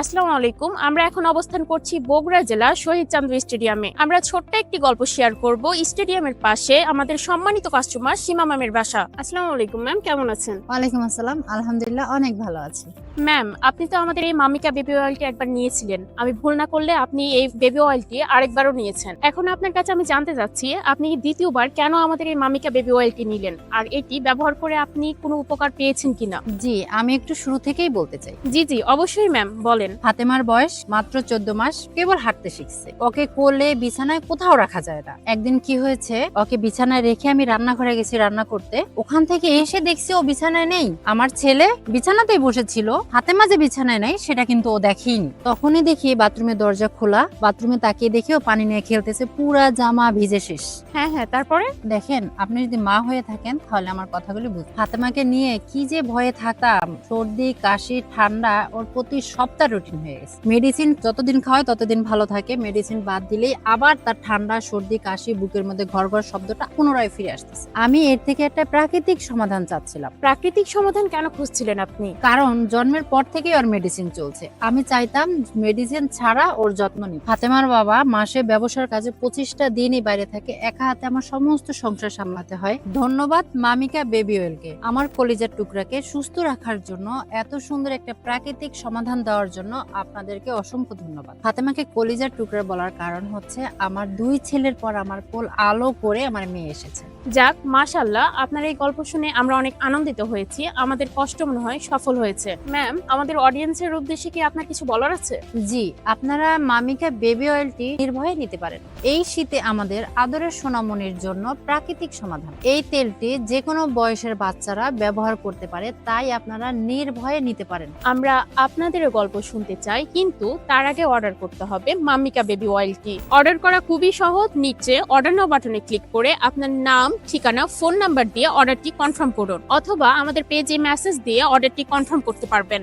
আসসালামু আলাইকুম। আমরা এখন অবস্থান করছি বগুড়া জেলা শহীদ চান্দু স্টেডিয়ামে। আমরা ছোট্ট একটি গল্প শেয়ার করব স্টেডিয়ামের পাশে আমাদের সম্মানিত কাস্টমার সীমা ম্যামের বাসা। আসসালামু আলাইকুম ম্যাম, কেমন আছেন? ওয়ালাইকুম আসসালাম। আলহামদুলিল্লাহ, অনেক ভালো আছি। ম্যাম আপনি তো আমাদের এই মামিকা বেবি অয়েলটি একবার নিয়েছিলেন। আমি ভুল না করলে আপনি এই বেবি অয়েলটি আরেকবারও নিয়েছেন। এখন আপনার কাছে আমি জানতে চাচ্ছি আপনি দ্বিতীয়বার কেন আমাদের এই মামিকা বেবি অয়েলটি নিলেন? আর এটি ব্যবহার করে আপনি কোনো উপকার পেয়েছেন কিনা? জি আমি একটু শুরু থেকেই বলতে চাই। জি জি অবশ্যই ম্যাম বলেন। ফাতেমার বয়স মাত্র চোদ্দ মাস কেবল হাঁটতে শিখছে। ওকে কোলে বিছানায় কোথাও রাখা যায় না। একদিন কি হয়েছে ওকে বিছানায় রেখে আমি রান্নাঘরে গেছি রান্না করতে। ওখান থেকে এসে দেখছি ও বিছানায় নেই। আমার ছেলে বিছানাতেই বসেছিল। ফাতেমা যে বিছানায় নেই সেটা কিন্তু ও দেখেনি তখনই দেখি বাথরুমের দরজা খোলা বাথরুমে তাকিয়ে দেখি ও পানি নিয়ে খেলতেছে পুরা জামা ভিজে শেষ। হ্যাঁ হ্যাঁ তারপরে? দেখেন আপনি যদি মা হয়ে থাকেন তাহলে আমার কথাগুলি বুঝ ফাতেমাকে নিয়ে কি যে ভয়ে থাকতাম সর্দি কাশি ঠান্ডা ওর প্রতি সপ্তাহ রুটিন হয়ে গেছে। মেডিসিন যতদিন খাওয়ায় ততদিন ভালো থাকে। মেডিসিন বাদ দিলেই আবার তার ঠান্ডা সর্দি কাশি বুকের মধ্যে ঘর ঘর শব্দটা পুনরায় ফিরে আসতেছে। আমি এর থেকে একটা প্রাকৃতিক সমাধান চাচ্ছিলাম। প্রাকৃতিক সমাধান কেন খুঁজছিলেন আপনি? কারণ জন্মের পর থেকেই ওর মেডিসিন চলছে। আমি চাইতাম মেডিসিন ছাড়া ওর যত্ন নিই ফাতেমার বাবা মাসে ব্যবসার কাজে পঁচিশটা দিনই বাইরে থাকে। একা হাতে আমার সমস্ত সংসার সামলাতে হয়। ধন্যবাদ মামিকা বেবি অয়েলকে আমার কলিজার টুকরাকে সুস্থ রাখার জন্য, এত সুন্দর একটা প্রাকৃতিক সমাধান দেওয়ার জন্য আপনাদেরকে অসংখ্য ধন্যবাদ। ফাতেমাকে কলিজার টুকরা বলার কারণ হচ্ছে, আমার দুই ছেলের পর আমার কোল আলো করে আমার মেয়ে এসেছে। যাক মাশাল্লাহ আপনার এই গল্প শুনে আমরা অনেক আনন্দিত হয়েছি। আমাদের কষ্ট মনে হয় সফল হয়েছে। ম্যাম আমাদের অডিয়েন্সের উদ্দেশ্যে কি আপনার কিছু বলার আছে? জি আপনারা মামিকা বেবি অয়েলটি নির্ভয়ে নিতে পারেন। এই শীতে আমাদের আদরের সোনামনির জন্য প্রাকৃতিক সমাধান। এই তেলটি যে কোনো বয়সের বাচ্চারা ব্যবহার করতে পারে তাই আপনারা নির্ভয়ে নিতে পারেন। আমরা আপনাদেরও গল্প শুনতে চাই কিন্তু তার আগে অর্ডার করতে হবে মামিকা বেবি অয়েলটি অর্ডার করা খুবই সহজ নিচে অর্ডার নাও বাটনে ক্লিক করে আপনার নাম ঠিকানা ফোন নাম্বার দিয়ে অর্ডারটি কনফার্ম করুন। অথবা আমাদের পেজে মেসেজ দিয়ে অর্ডারটি কনফার্ম করতে পারবেন।